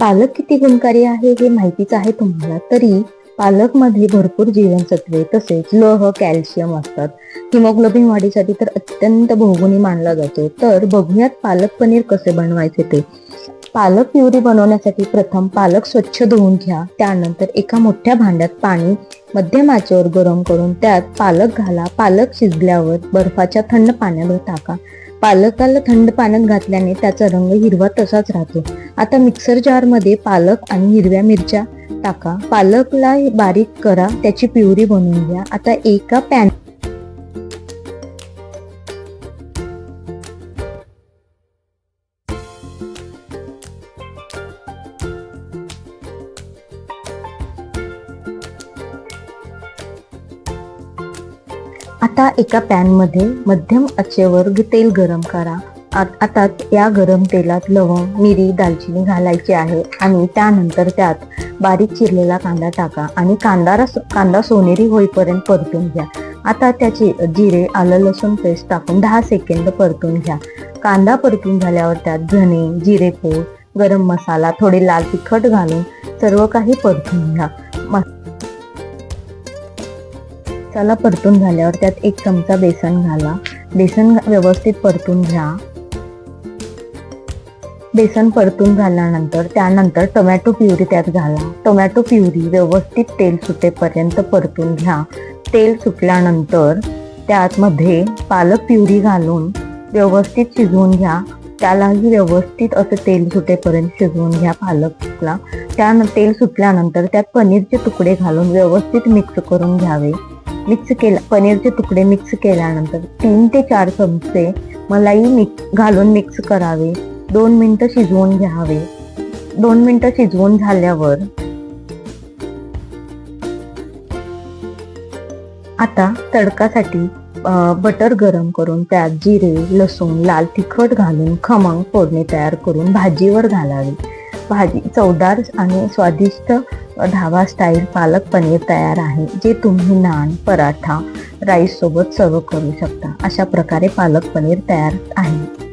पालक किती गुणकारी आहे हे माहितीच आहे तुम्हाला? तरी पालकमध्ये भरपूर जीवनसत्वे तसेच लोह कॅल्शियम असतात. हिमोग्लोबिन वाढीसाठी तर अत्यंत बहुगुणी मानला जातो. तर बघूयात पालक पनीर कसे बनवायचे ते. पालक प्युरी बनवण्यासाठी प्रथम पालक स्वच्छ धुवून घ्या. त्यानंतर एका मोठ्या भांड्यात पाणी मध्यम आचेवर गरम करून त्यात पालक घाला. पालक शिजल्यावर बर्फाच्या थंड पाण्यावर टाका. पालकाला थंड पाण्यात घातल्याने त्याचा रंग हिरवा तसाच राहतो. आता मिक्सर जारमध्ये पालक आणि हिरव्या मिरच्या टाका. पालकला बारीक करा त्याची प्युरी बनवून घ्या. आता एका पॅन आता एका पॅनमध्ये मध्यम आचेवर तेल गरम करा. आता या गरम तेलात लवंग मिरी दालचिनी घालायची आहे आणि त्यानंतर त्यात बारीक चिरलेला कांदा टाका आणि कांदा रस- कांदा सोनेरी होईपर्यंत परतून घ्या. आता त्याचे जिरे आलं लसूण पेस्ट टाकून दहा सेकंद परतून घ्या. कांदा परतून झाल्यावर त्यात धने जिरेपूड गरम मसाला थोडे लाल तिखट घालून सर्व काही परतून घ्या. त्याला परतून झाल्यावर त्यात एक चमचा बेसन घाला. बेसन व्यवस्थित परतून घ्या. बेसन परतून झाल्यानंतर त्यानंतर टोमॅटो प्युरी त्यात घाला. टोमॅटो प्युरी व्यवस्थित तेल सुटेपर्यंत परतून घ्या. तेल सुटल्यानंतर त्यातमध्ये पालक प्युरी घालून व्यवस्थित शिजवून घ्या. त्यालाही व्यवस्थित असं तेल सुटेपर्यंत शिजवून घ्या पालकला. त्या तेल सुटल्यानंतर त्यात पनीरचे तुकडे घालून व्यवस्थित मिक्स करून घ्यावे. मिक्स केला पनीरचे तुकडे मिक्स केल्यानंतर तीन ते चार चमचे मलाई मिक्स घालून मिक्स करावे. दोन मिनटं शिजवून घ्यावे. दोन मिनटं शिजवून झाल्यावर आता तडकासाठी बटर गरम करून त्यात जिरे लसूण लाल तिखट घालून खमंग फोडणी तयार करून भाजीवर घालावी. भाजी चवदार आणि स्वादिष्ट ढाबा स्टाईल पालक पनीर तयार आहे जे तुम्ही नान पराठा राईस सोबत सर्व करू शकता. अशा प्रकारे पालक पनीर तयार आहे.